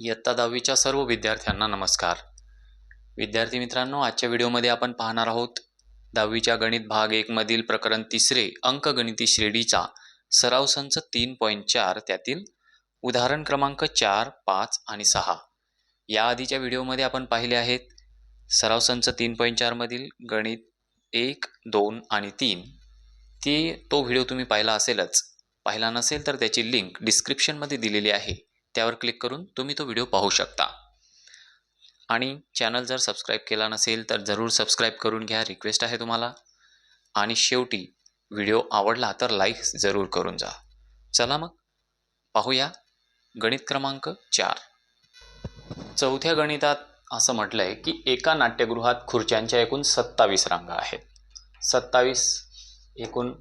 इयत्ता दहावीच्या सर्व विद्यार्थ्यांना नमस्कार. विद्यार्थी मित्रांनो आजच्या व्हिडिओमध्ये आपण पाहणार आहोत दहावीच्या गणित भाग एकमधील प्रकरण तिसरे अंकगणिती श्रेणीचा सराव संच तीन पॉईंट चार त्यातील उदाहरण क्रमांक चार पाच आणि सहा. या आधीच्या व्हिडिओमध्ये आपण पाहिले आहेत सराव संच तीन पॉईंट चारमधील गणित एक दोन आणि तीन. ती तो व्हिडिओ तुम्ही पाहिला असेलच. पाहिला नसेल तर त्याची लिंक डिस्क्रिप्शनमध्ये दिलेली आहे. त्यावर क्लिक करून तुम्ही तो व्हिडिओ पाहू शकता. आणि चॅनल जर सबस्क्राईब केला नसेल तर जरूर सबस्क्राईब करून घ्या. रिक्वेस्ट आहे तुम्हाला. आणि शेवटी व्हिडिओ आवडला तर लाईक जरूर करून जा. चला मग पाहूया गणित क्रमांक चार. चौथ्या गणितात असं म्हटलं आहे की एका नाट्यगृहात खुर्च्यांच्या एकूण सत्तावीस रांगा आहेत. सत्तावीस एकूण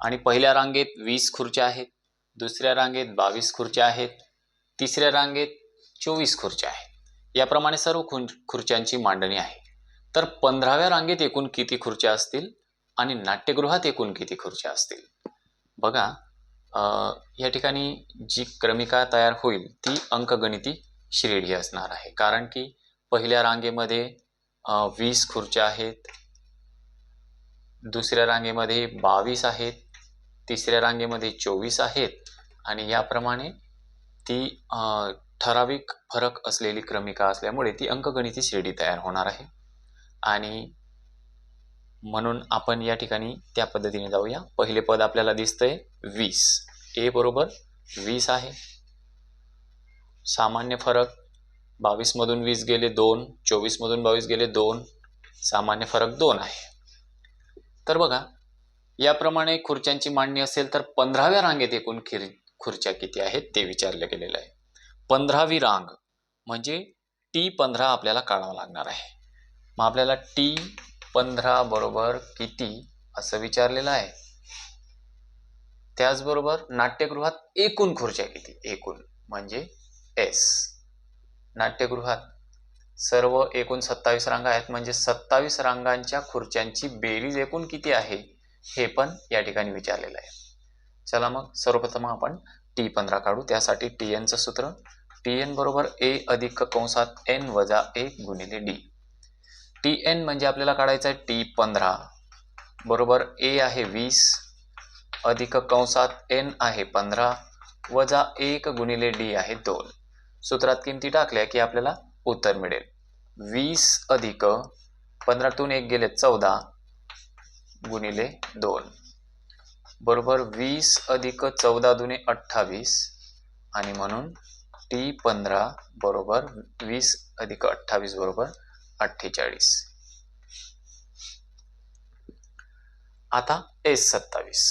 आणि पहिल्या रांगेत वीस खुर्च्या आहेत. दुसऱ्या रांगेत बावीस खुर्च्या आहेत. तिसऱ्या रांगेत चोवीस खुर्च्या आहेत. याप्रमाणे सर्व खुं खुर्च्यांची मांडणी आहे. तर पंधराव्या रांगेत एकूण किती खुर्च्या असतील आणि नाट्यगृहात एकूण किती खुर्च्या असतील? बघा या ठिकाणी जी क्रमिका तयार होईल ती अंकगणिती श्रेणी असणार आहे. कारण की पहिल्या रांगेमध्ये वीस खुर्च्या आहेत. दुसऱ्या रांगेमध्ये बावीस आहेत. तिसऱ्या रांगेमध्ये चोवीस आहेत. आणि याप्रमाणे ती ठराविक फरक असलेली क्रमिका असल्यामुळे ती अंकगणिती श्रेणी तयार होणार आहे. आणि म्हणून आपण या ठिकाणी त्या पद्धतीने जाऊया. पहिले पद आपल्याला दिसतंय वीस. ए बरोबर वीस आहे. सामान्य फरक बावीसमधून वीस गेले दोन चोवीसमधून बावीस गेले दोन सामान्य फरक दोन आहे. तर बघा याप्रमाणे खुर्च्यांची मांडणी असेल तर पंधराव्या रांगेत एकूण खिर खुर्च्या किती आहेत ते विचारलं गेलेलं आहे. पंधरावी रांग म्हणजे टी पंधरा आपल्याला काढावं लागणार आहे. मग आपल्याला टी पंधरा बरोबर किती असं विचारलेलं आहे. त्याचबरोबर नाट्यगृहात एकूण खुर्च्या किती? एकूण म्हणजे एस. नाट्यगृहात सर्व एकूण सत्तावीस रांगा आहेत. म्हणजे सत्तावीस रांगांच्या खुर्च्यांची बेरीज एकूण किती आहे? हे पण या ठिकाणी विचारलेलं आहे. चला मग सर्वप्रथम आपण टी पंधरा काढू. त्यासाठी टी एनचं सूत्र टी एन बरोबर ए अधिक कंसात एन वजा एक गुणिले डी टी एन म्हणजे आपल्याला काढायचं आहे टी पंधरा. बरोबर ए आहे वीस अधिक कंसात एन आहे पंधरा वजा एक गुणिले डी आहे दोन. सूत्रात किमती टाकल्या की आपल्याला उत्तर मिळेल. वीस अधिक पंधरातून एक गेले चौदा गुणिले दोन. बरोबर वीस अधिक चौदा दुने अठ्ठावीस. आणि म्हणून टी पंधरा बरोबर वीस अधिक अठ्ठावीस बरोबर अठ्ठेचाळीस. आता एस सत्तावीस.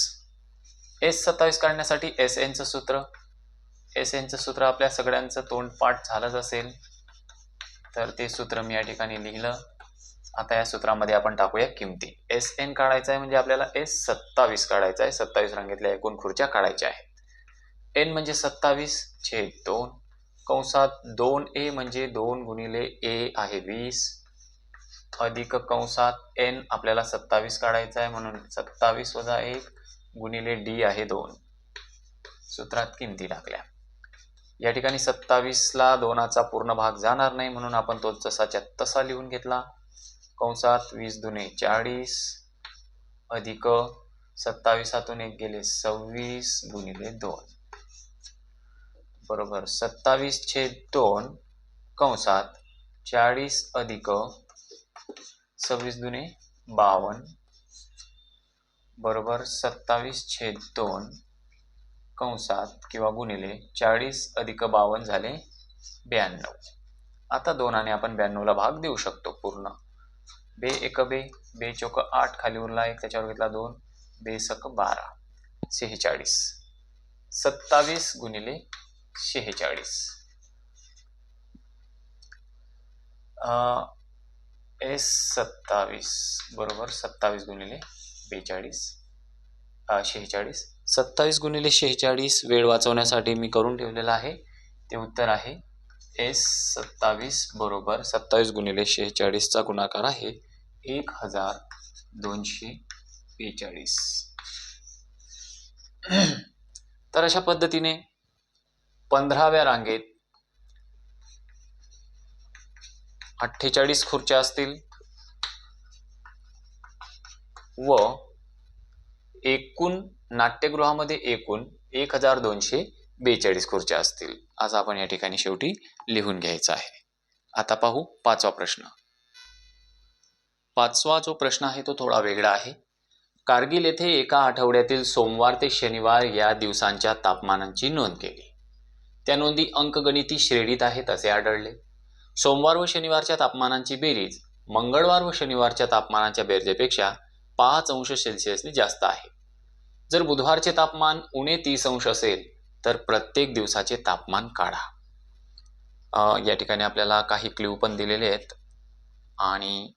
एस सत्तावीस काढण्यासाठी एस एनचं सूत्र. एस एनचं सूत्र आपल्या सगळ्यांचं तोंडपाठ झालंच असेल. तर ते सूत्र मी या ठिकाणी लिहिलं. आता या सूत्रामध्ये आपण टाकूया किमती. एस एन काढायचा आहे म्हणजे आपल्याला एस सत्तावीस काढायचा आहे सत्तावीस रांगेतल्या एकूण खुर्च्या काढायच्या आहेत. एन म्हणजे सत्तावीस छेद दोन. कंसात दोन ए म्हणजे दोन गुणिले ए आहे वीस. अधिक कंसात एन आपल्याला सत्तावीस काढायचा आहे म्हणून सत्तावीस वजा एक गुणिले डी आहे दोन. सूत्रात किमती टाकल्या. या ठिकाणी सत्तावीसला दोनाचा पूर्ण भाग जाणार नाही म्हणून आपण तो जसाच्या तसा लिहून घेतला. कंसात वीस दुने चाळीस अधिक सत्तावीसातून एक गेले सव्वीस गुणिले दोन. बरोबर सत्तावीस छेद दोन कंसात चाळीस अधिक सव्वीस दुने बावन्न बरोबर सत्तावीस छेद दोन कंसात किंवा गुणिले चाळीस अधिक बावन्न झाले ब्याण्णव. आता दोनाने आपण ब्याण्णवला भाग देऊ शकतो पूर्ण. बे एक बे बे चौक आठ खाली उरला एक त्याच्यावर घेतला दोन बे सक बारा. शेहेचाळीस. सत्तावीस गुणिले शेहेचाळीस. एस सत्तावीस बरोबर सत्तावीस गुणिले बेचाळीस शेहेचाळीस. सत्तावीस गुणिले शेहेचाळीस वेळ वाचवण्यासाठी मी करून ठेवलेलं आहे. ते उत्तर आहे एस सत्तावीस बरोबर सत्तावीस गुणिले शेहेचाळीसचा गुणाकार आहे एक हजार दोनशे बेचाळीस. तर अशा पद्धतीने पंधराव्या रांगेत अठ्ठेचाळीस खुर्च्या असतील व एकूण नाट्यगृहामध्ये एकूण एक हजार दोनशे बेचाळीस खुर्च्या असतील. आज आपण या ठिकाणी शेवटी लिहून घ्यायचं आहे. आता पाहू पाचवा प्रश्न. पाचवा जो प्रश्न आहे तो थोडा वेगळा आहे. कारगिल येथे एका आठवड्यातील सोमवार ते शनिवार या दिवसांच्या तापमानांची नोंद केली. त्या नोंदी अंकगणिती श्रेणीत आहेत असे आढळले. सोमवार व शनिवारच्या तापमानांची बेरीज मंगळवार व शनिवारच्या तापमानाच्या बेरजेपेक्षा पाच अंश सेल्सिअसने जास्त आहे. जर बुधवारचे तापमान उणे तीस अंश असेल तर प्रत्येक दिवसाचे तापमान काढा. या ठिकाणी आपल्याला काही क्ल्यू पण दिलेले आहेत आणि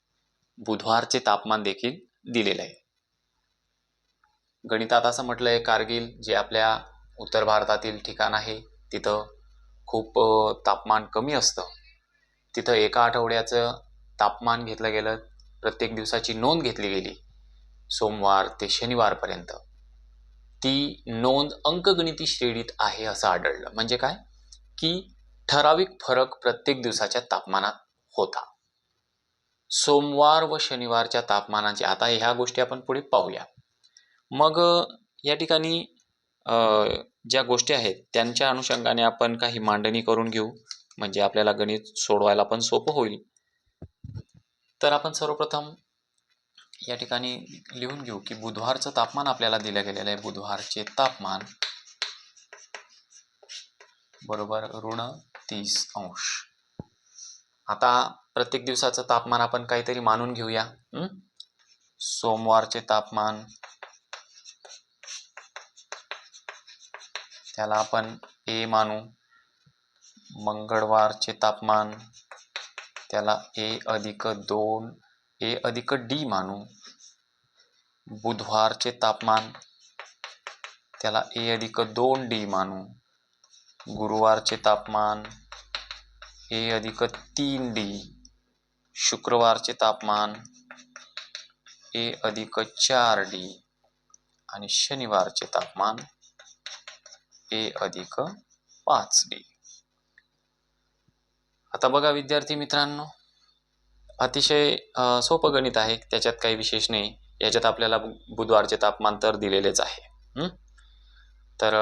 बुधवारचे तापमान देखील दिलेलं आहे. गणितात असं म्हटलं आहे कारगिल जे आपल्या उत्तर भारतातील ठिकाण आहे तिथं खूप तापमान कमी असतं. तिथं एका आठवड्याचं तापमान घेतलं गेलं प्रत्येक दिवसाची नोंद घेतली गेली सोमवार ते शनिवारपर्यंत. ती नोंद अंकगणिती श्रेणीत आहे असं आढळलं. म्हणजे काय? की ठराविक फरक प्रत्येक दिवसाच्या तापमानात होता. सोमवार व शनिवारच्या तापमानाचे आता ह्या गोष्टी आपण पुढे पाहूया. मग या ठिकाणी ज्या गोष्टी आहेत त्यांच्या अनुषंगाने आपण काही मांडणी करून घेऊ. म्हणजे आपल्याला गणित सोडवायला पण सोपं होईल. तर आपण सर्वप्रथम या ठिकाणी लिहून घेऊ की बुधवारचं तापमान आपल्याला दिलं गेलेलं आहे. बुधवारचे तापमान बरोबर ऋण तीस अंश. आता प्रत्येक दिवसाचं तापमान आपण काहीतरी मानून घेऊया. सोमवारचे तापमान त्याला आपण ए मानू. मंगळवारचे तापमान त्याला ए अधिक दोन ए अधिक डी मानू. बुधवारचे तापमान त्याला ए अधिक दोन डी मानू. गुरुवारचे तापमान ए अधिक तीन डी. शुक्रवारचे तापमान ए अधिक चार डी. आणि शनिवारचे तापमान ए अधिक पाच डी. आता बघा विद्यार्थी मित्रांनो अतिशय सोपं गणित आहे. त्याच्यात काही विशेष नाही. याच्यात आपल्याला बुधवारचे तापमान तर दिलेलेच आहे. तर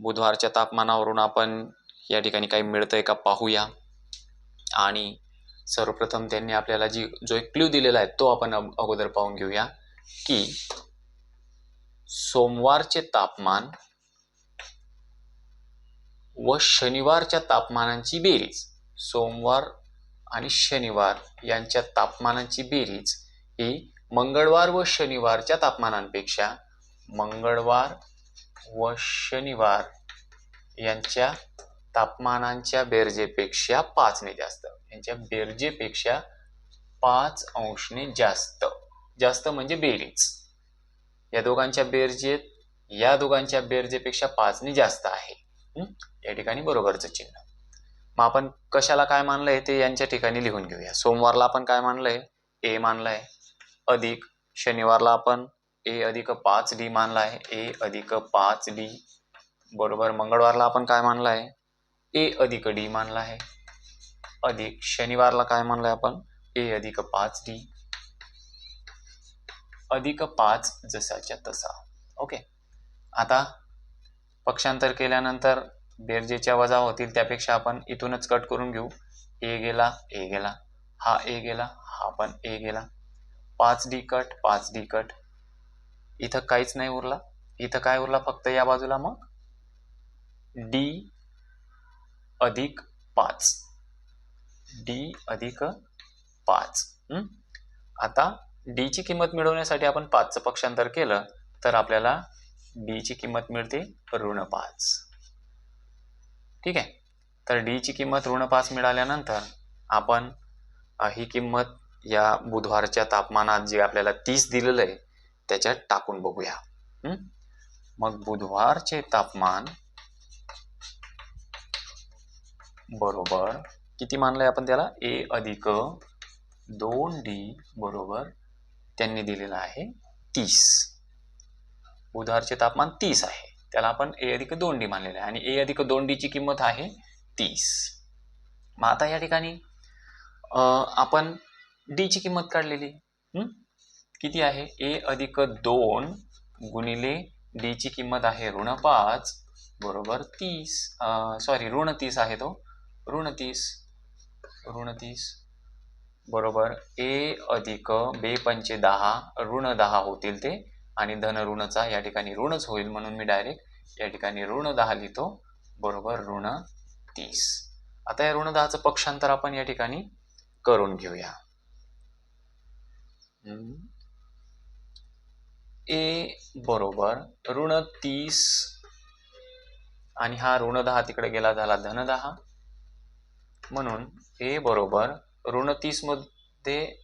बुधवारच्या तापमानावरून आपण या ठिकाणी काही मिळतंय का पाहूया. आणि सर्वप्रथम त्यांनी आपल्याला जी जो एक क्ल्यू दिलेला आहे तो आपण अगोदर पाहून घेऊया की सोमवारचे तापमान व शनिवारच्या तापमानांची बेरीज. सोमवार आणि शनिवार यांच्या तापमानांची बेरीज ही मंगळवार व शनिवारच्या तापमानांपेक्षा मंगळवार व शनिवार यांच्या तापमानांच्या बेरजेपेक्षा पाचने जास्त. यांच्या बेरजेपेक्षा पाच अंशने जास्त. जास्त म्हणजे बेरीज. या दोघांच्या बेरजेत या दोघांच्या बेरजेपेक्षा पाचने जास्त आहे. या ठिकाणी बरोबरचं चिन्ह. मग आपण कशाला काय मानलंय ते यांच्या ठिकाणी लिहून घेऊया. सोमवारला आपण काय मानलंय? ए मानलंय अधिक शनिवारला आपण ए अधिक पाच डी मानलाय. ए अधिक पाच डी बरोबर मंगळवारला आपण काय मानलाय? ए अधिक डी मानला आहे अधिक शनिवारला काय मानलंय आपण? ए अधिक पाच डी. अधिक पाच जसाच्या तसा. ओके. आता पक्षांतर केल्यानंतर बेरजेच्या वजा होतील त्यापेक्षा आपण इथूनच कट करून घेऊ. ए गेला ए गेला. हा ए गेला हा पण ए गेला. पाच डी कट पाच डी कट. इथं काहीच नाही उरला. इथं काय उरला फक्त या बाजूला मग? डी अधिक पाच. डी अधिक पाच. आता डी ची किंमत मिळवण्यासाठी आपण पाचचं पक्षांतर केलं तर आपल्याला डी ची किंमत मिळते ऋण पाच. ठीक आहे? तर डी ची किंमत ऋण पाच मिळाल्यानंतर आपण ही किंमत या बुधवारच्या तापमानात जे आपल्याला तीस दिलेलं आहे त्याच्यात टाकून बघूया. मग बुधवारचे तापमान बरोबर किती मानलंय आपण त्याला? ए अधिक दोन डी बरोबर त्यांनी दिलेलं आहे तीस. बुधवारचे तापमान तीस आहे. त्याला आपण ए अधिक दोन डी मानलेलं आहे. आणि ए अधिक दोन डीची किंमत आहे तीस. मग आता या ठिकाणी आपण डीची किंमत काढलेली. किती आहे? ए अधिक दोन गुणिले डीची किंमत आहे ऋण पाच बरोबर तीस. सॉरी ऋण तीस आहे तो. ऋण तीस. ऋण तीस बरोबर ए अधिक बे पंचे दहा ऋण दहा होतील ते आणि धन ऋणचा या ठिकाणी ऋणच होईल म्हणून मी डायरेक्ट या ठिकाणी ऋण दहा लिहितो. बरोबर ऋण तीस. आता या ऋण दहाचं पक्षांतर आपण या ठिकाणी करून घेऊया. ए बरोबर ऋण तीस. आणि हा ऋण दहा तिकडे गेला झाला धन दहा. म्हणून ए बरोबर ऋण तीसमध्ये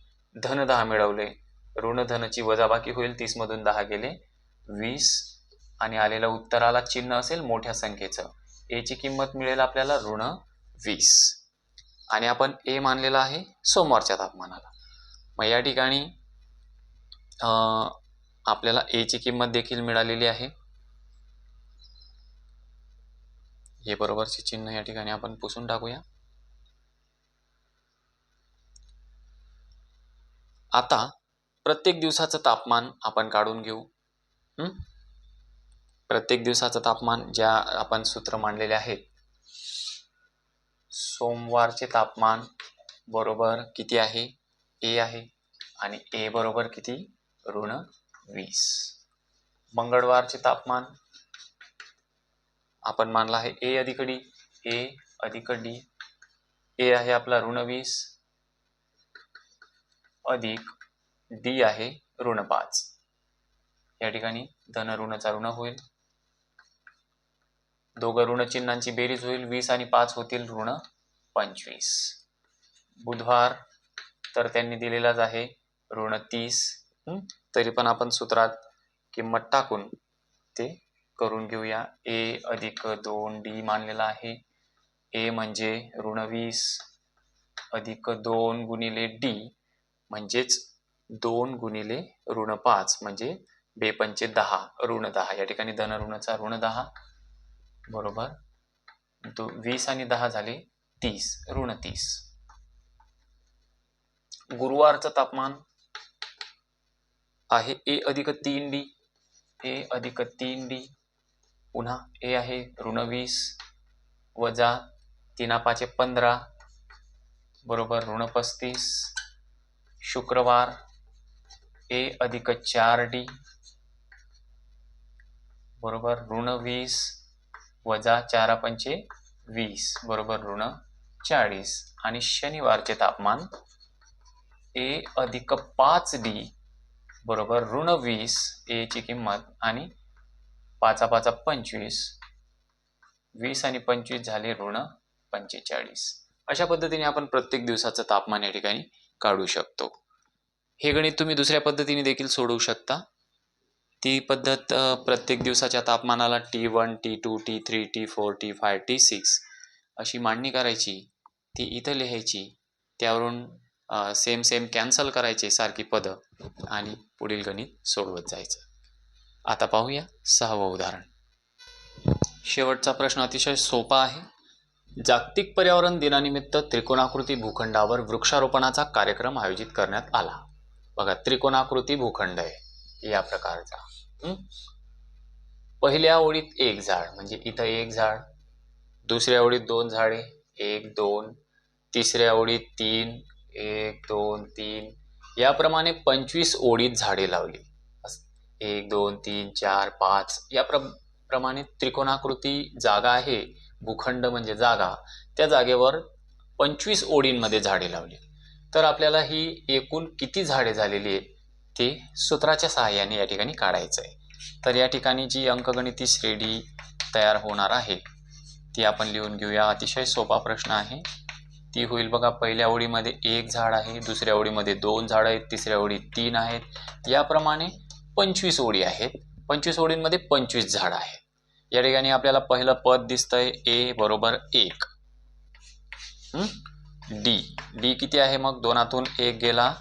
धन दहा मिळवले. ऋण धनची वजाबाकी होईल तीस मधून दहा गेले वीस. आणि आलेल्या उत्तराला चिन्ह असेल मोठ्या संख्येचं. ए ची किंमत मिळेल आपल्याला ऋण वीस. आणि आपण ए मानलेला आहे सोमवारच्या तापमानाला. मग या ठिकाणी आपल्याला ए ची किंमत देखील मिळालेली आहे. हे बरोबरचे चिन्ह या ठिकाणी आपण पुसून टाकूया. आता प्रत्येक दिवसाचं तापमान आपण काढून घेऊ. प्रत्येक दिवसाचं तापमान ज्या आपण सूत्र मांडलेले आहेत सोमवारचे तापमान बरोबर किती आहे? ए आहे आणि ए बरोबर किती? ऋण वीस. मंगळवारचे तापमान आपण मानला आहे ए अधिक डी ए अधिक डी. ए आहे आपला ऋण वीस अधिक डी आहे ऋण पाच. या ठिकाणी धन ऋणचा ऋण होईल. दोघं ऋण चिन्हांची बेरीज होईल. वीस आणि पाच होतील ऋण पंचवीस. बुधवार तर त्यांनी दिलेलाच आहे ऋण तीस. तरी पण आपण सूत्रात किंमत टाकून ते करून घेऊया. ए अधिक दोन डी मानलेला आहे. ए म्हणजे ऋण वीस अधिक दोन गुणिले डी म्हणजेच दोन गुणिले ऋण पाच म्हणजे बेपंचे दहा ऋण दहा. या ठिकाणी धन ऋणचा ऋण दहा. बरोबर? दो वीस आणि दहा झाले तीस ऋण तीस. गुरुवारचं तापमान आहे ए अधिक तीन डी. ए अधिक तीन डी. पुन्हा ए आहे ऋण वीस वजा तीना पाचे पंधरा. बरोबर? ऋण पस्तीस. शुक्रवार ए अधिक चार डी. बरोबर ऋण वीस वजा चारा पंचे वीस. बरोबर ऋण चाळीस. आणि शनिवारचे तापमान ए अधिक पाच डी. बरोबर ऋण वीस. ए ची किंमत आणि पाचा पाचा पंचवीस. वीस आणि पंचवीस झाले ऋण पंचेचाळीस. अशा पद्धतीने आपण प्रत्येक दिवसाचं तापमान या ठिकाणी काढू शकतो. हे गणित तुम्ही दुसऱ्या पद्धतीने देखील सोडवू शकता. ती पद्धत प्रत्येक दिवसाच्या तापमानाला T one T two T three T four T five T six अशी मांडणी करायची ती इथं लिहायची त्यावरून सेम सेम कॅन्सल करायचे सारखी पदं आणि पुढील गणित सोडवत जायचं. आता पाहूया सहावं उदाहरण. शेवटचा प्रश्न अतिशय सोपा आहे. जागतिक पर्यावरण दिनानिमित्त त्रिकोणाकृती भूखंडावर वृक्षारोपणाचा कार्यक्रम आयोजित करण्यात आला. बघा त्रिकोणाकृती भूखंड आहे या प्रकारचा. पहिल्या ओळीत एक झाड म्हणजे इथं एक झाड दुसऱ्या ओळीत दोन झाडे एक दोन तिसऱ्या ओळीत तीन एक दोन तीन. याप्रमाणे पंचवीस ओळीत झाडे लावली. एक दोन तीन चार पाच. या प्र प्रमाणे त्रिकोणाकृती जागा आहे भूखंड म्हणजे जागा. त्या जागेवर पंचवीस ओळींमध्ये झाडे लावली. तर आपल्याला ही एकूण किती झाडे झालेली आहे ते सूत्राच्या सहाय्याने या ठिकाणी काढायचं आहे. तर या ठिकाणी जी अंकगणिती श्रेणी तयार होणार आहे ती आपण लिहून घेऊया. अतिशय सोपा प्रश्न आहे. ती होईल बघा पहिल्या ओळीमध्ये एक झाड आहे दुसऱ्या ओळीमध्ये दोन झाडं आहेत तिसऱ्या ओळीत तीन आहेत. याप्रमाणे पंचवीस ओळी आहेत. पंचवीस ओळींमध्ये पंचवीस झाड आहेत. या ठिकाणी आपल्याला पहिलं पद दिसतंय ए बरोबर एक. डी. डी किती आहे मग? दोनातून एक गेला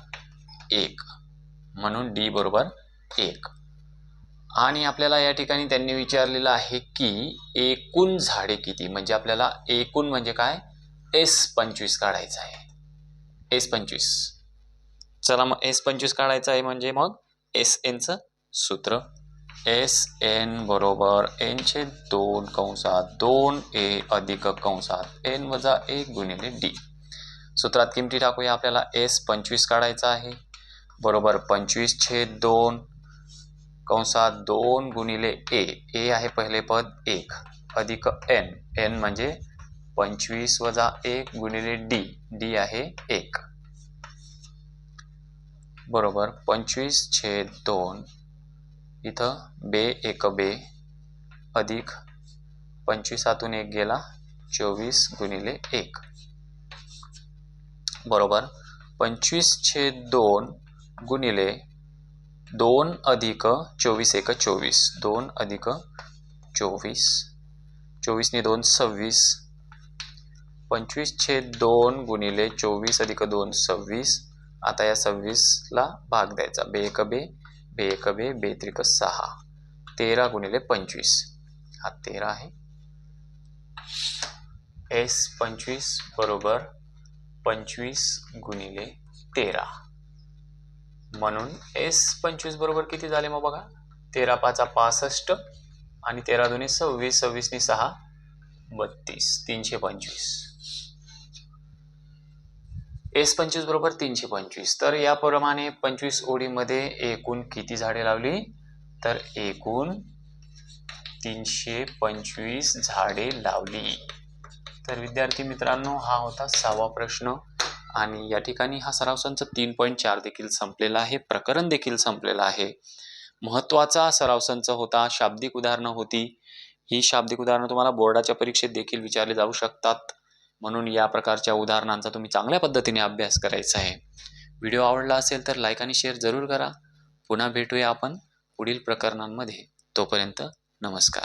एक. म्हणून डी बरोबर एक. आणि आपल्याला या ठिकाणी त्यांनी विचारलेलं आहे की एकूण झाडे किती? म्हणजे आपल्याला एकूण म्हणजे काय? एस पंचवीस काढायचं आहे. एस पंचवीस. चला मग एस पंचवीस काढायचं आहे म्हणजे मग एस एनचं सूत्र. एस एन बरोबर एनचे दोन कंसात दोन ए अधिक कंसात एन वजा एक गुणिले डी. सूत्रात किमती टाकूया आपल्याला. एस पंचवीस काढायचा आहे. बरोबर पंचवीस छेद दोन कंसात दोन गुणिले ए ए आहे पहिले पद एक. अधिक एन एन म्हणजे पंचवीस वजा एक गुणिले डी डी आहे एक. बरोबर पंचवीस छेद दोन. इथं बे एक बे अधिक पंचवीसातून एक गेला. चोवीस गुणिले एक. बरोबर? पंचवीस छेद दोन गुणिले दोन अधिक चोवीस एक चोवीस. दोन अधिक चोवीस. चोवीसने दोन सव्वीस. पंचवीस छेद दोन गुणिले चोवीस अधिक दोन सव्वीस. आता या सव्वीसला भाग द्यायचा. बे एक बे बे एक बे बे त्रिक सहा. तेरा गुणिले पंचवीस. हा तेरा आहे. एस पंचवीस बरोबर पंचवीस गुणिले तेरा. म्हणून एस पंचवीस बरोबर किती झाले मग बघा? तेरा पाचा पासष्ट आणि तेरा दोन्ही सव्वीस सव्वीसनी सहा बत्तीस. तीनशे पंचवीस. एस पंचवीस बरोबर तीनशे पंचवीस. तर याप्रमाणे पंचवीस ओळीमध्ये एकूण किती झाडे लावली? तर एकूण तीनशे पंचवीस झाडे लावली. तर विद्यार्थी मित्रांनो हा होता सहावा प्रश्न. आणि या ठिकाणी हा सराव संच तीन पॉईंट चार देखील संपलेला आहे. प्रकरण देखील संपलेलं आहे. महत्त्वाचा सराव संच होता शाब्दिक उदाहरणं होती. ही शाब्दिक उदाहरणं तुम्हाला बोर्डाच्या परीक्षेत देखील विचारले जाऊ शकतात. म्हणून या प्रकारच्या उदाहरणांचा तुम्ही चांगल्या पद्धतीने अभ्यास करायचा आहे. व्हिडिओ आवडला असेल तर लाईक आणि शेअर जरूर करा. पुन्हा भेटूया आपण पुढील प्रकरणांमध्ये. तोपर्यंत नमस्कार.